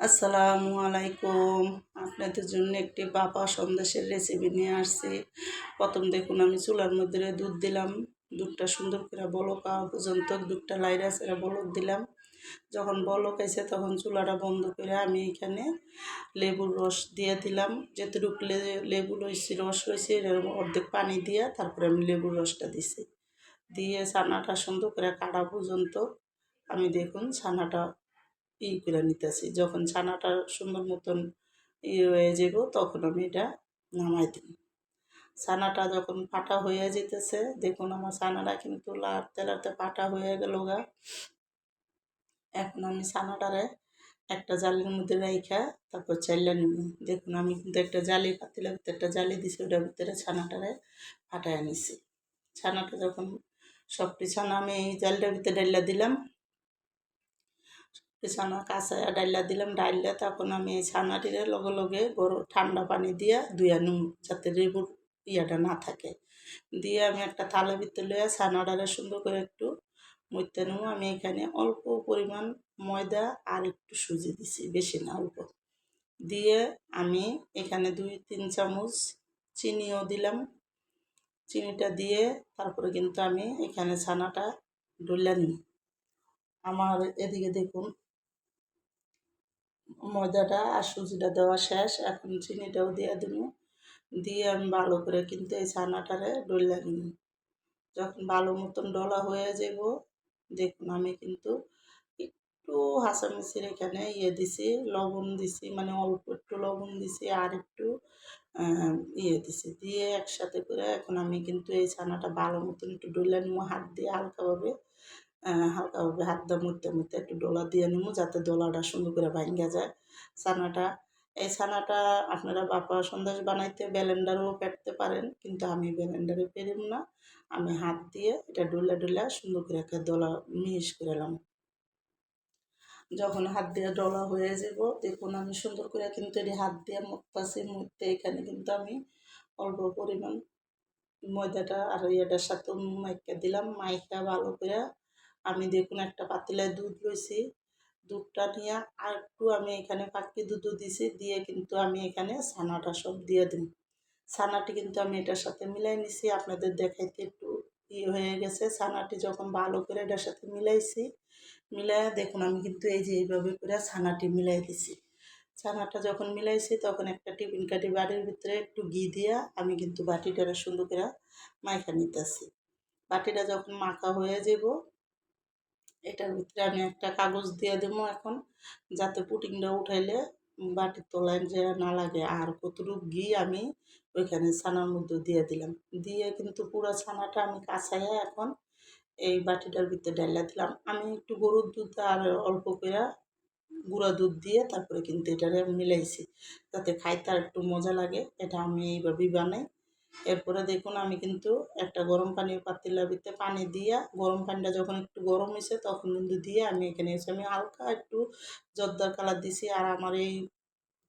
আসসালামু আলাইকুম। আপনাদের জন্য একটি বাবা সন্দেশের রেসিপি নিয়ে আসছি। প্রথম দেখুন, আমি চুলার মধ্যে দুধ দিলাম। দুধটা সুন্দর করে বলক পর্যন্ত দুধটা লাইরা সেরা বলক দিলাম। যখন বলক আইছে তখন চুলাটা বন্ধ করে আমি এখানে লেবুর রস দিয়ে দিলাম। যেটুকু লেবু রয়েছে রস রয়েছে অর্ধেক পানি দিয়ে তারপরে আমি লেবুর রসটা দিছি। দিয়ে ছানাটা সুন্দর করে কাটা পর্যন্ত আমি দেখুন, ছানাটা ই করে নিতেছি। যখন ছানাটা সুন্দর মতন ইয়ে হয়ে যাব তখন আমি এটা নামাই দিই ছানাটা যখন পাটা হয়ে যেতেছে দেখুন আমার ছানাটা কিন্তু লাড়তে লাড়তে পাটা হয়ে গেল গা। এখন আমি ছানাটারে একটা জালির মধ্যে রাইখা তারপর চাইলা নিব। দেখুন আমি কিন্তু একটা জালি, পাতিলার ভিতরে একটা জালি দিছি, ওটার ভিতরে ছানাটারে ফাটায় নিছি। ছানাটা যখন সবটি ছানা আমি এই জালটার ভিতরে ডাইলা দিলাম ছানা কাঁচা ডাইলা দিলাম, ডাইলে তখন আমি এই ছানাটিরে লগে লগে গরম ঠান্ডা পানি দিয়া ধুয়া নিম, যাতে লেবুর ইয়াটা না থাকে। দিয়ে আমি একটা থালা ভিতরে লইয়া ছানাটারে সুন্দর করে একটু মইতে নেব আমি এখানে অল্প পরিমাণ ময়দা আর একটু সুজি দিছি, বেশি না অল্প। দিয়ে আমি এখানে দুই, তিন চামচ চিনিও দিলাম। চিনিটা দিয়ে তারপরে কিন্তু আমি এখানে ছানাটা ডুলা নিই আমার এদিকে দেখুন ময়দাটা আর সুজিটা দেওয়া শেষ। এখন চিনিটাও দিয়ে দিব। দিয়ে আমি ভালো করে কিন্তু এই ছানাটারে ডলা নিব। যখন ভালো মতন ডলা হয়ে যাব, দেখুন আমি কিন্তু একটু হাসামিচির এখানে ইয়ে দিছি, লবণ দিছি মানে অল্প একটু লবণ দিছি আর একটু ইয়ে দিছি। দিয়ে একসাথে করে এখন আমি কিন্তু এই ছানাটা ভালো মতন একটু ডলে নিব, হাত দিয়ে হালকাভাবে। হালকাভাবে হাত দিয়ে মুড়তে মুড়তে একটু ডোলা দিয়ে নিব যাতে ডোলাটা সুন্দর করে ভাঙ্গা যায়। ছানাটা, এই ছানাটা আপনারা বাপা সন্দেশ বানাইতে ব্যালেন্ডারও পেটতে পারেন, কিন্তু আমি ব্যালেন্ডারে পেরিম না। আমি হাত দিয়ে এটা ডুলা ডুলা সুন্দর করে একটা দোলা মিহিস করলাম যখন হাত দিয়ে ডলা হয়ে যাব, দেখুন আমি সুন্দর করে কিন্তু এটি হাত দিয়ে মুখতেছি মুখতে এখানে কিন্তু আমি অল্প পরিমাণ ময়দাটা আর ইয়েটার সাথে মাইকা দিলাম, মাইকা ভালো করে আমি দেখুন একটা পাতিলায় দুধ রয়েছি দুধটা নিয়ে আর একটু আমি এখানে পাকি দুধও দিছি, দিয়ে কিন্তু আমি এখানে ছানাটা সব দিয়ে দিই ছানাটি কিন্তু আমি এটার সাথে মিলাই নিছি, আপনাদের দেখাইতে একটু ইয়ে হয়ে গেছে। ছানাটি যখন ভালো করে এটার সাথে মিলাইছি মিলাই দেখুন আমি কিন্তু এই যে এইভাবে করে ছানাটি মিলাই দিছি। ছানাটা যখন মিলাইছি তখন একটা টিফিন কাটি বাড়ির ভিতরে একটু ঘি দিয়া আমি কিন্তু বাটিটা সুন্দর করে মাইখা নিতেছি। বাটিটা যখন মাখা হয়ে যাব এটার ভিতরে আমি একটা কাগজ দিয়ে দেবো এখন, যাতে পুটিংটা উঠাইলে বাটির তলায় যে না লাগে। আর কতটুকু ঘি আমি ওইখানে ছানার মধ্যে দিয়ে দিলাম। দিয়ে কিন্তু পুরো ছানাটা আমি কাছাইয়া এখন এই বাটিটার ভিতরে ডাইলা দিলাম। আমি একটু গরুর দুধ আর অল্প করে গুঁড়া দুধ দিয়ে তারপরে কিন্তু এটারে মিলাইছি, যাতে খাইতে আর একটু মজা লাগে। এটা আমি এইভাবেই বানাই। এরপরে দেখুন আমি কিন্তু একটা গরম পানির পাতিলার ভিতরে পানি দিয়া, গরম পানিটা যখন একটু গরম হয়েছে তখন কিন্তু দিয়ে আমি এখানে এসে আমি হালকা একটু জর্দার কালার দিছি। আর আমার এই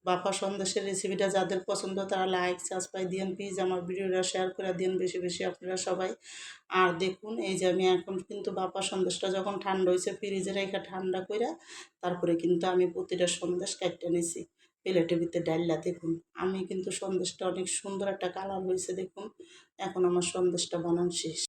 বাফা সন্দেশের রেসিপিটা যাদের পছন্দ তারা লাইক সাবস্ক্রাইব দিন প্লিজ আমার ভিডিওটা শেয়ার করে দিন বেশি বেশি আপনারা সবাই। আর দেখুন এই যে আমি এখন কিন্তু বাফা সন্দেশটা যখন ঠান্ডা হয়েছে ফ্রিজে রেখে ঠান্ডা করে তারপরে কিন্তু আমি প্রতিটা সন্দেশ কাটতে নিছি। প্লেটের ভিতরে ডাল্লা দেখুন। আমি কিন্তু সন্দেশটা অনেক সুন্দর একটা কালার হয়েছে দেখুন। এখন আমার সন্দেশটা বানান শেষ।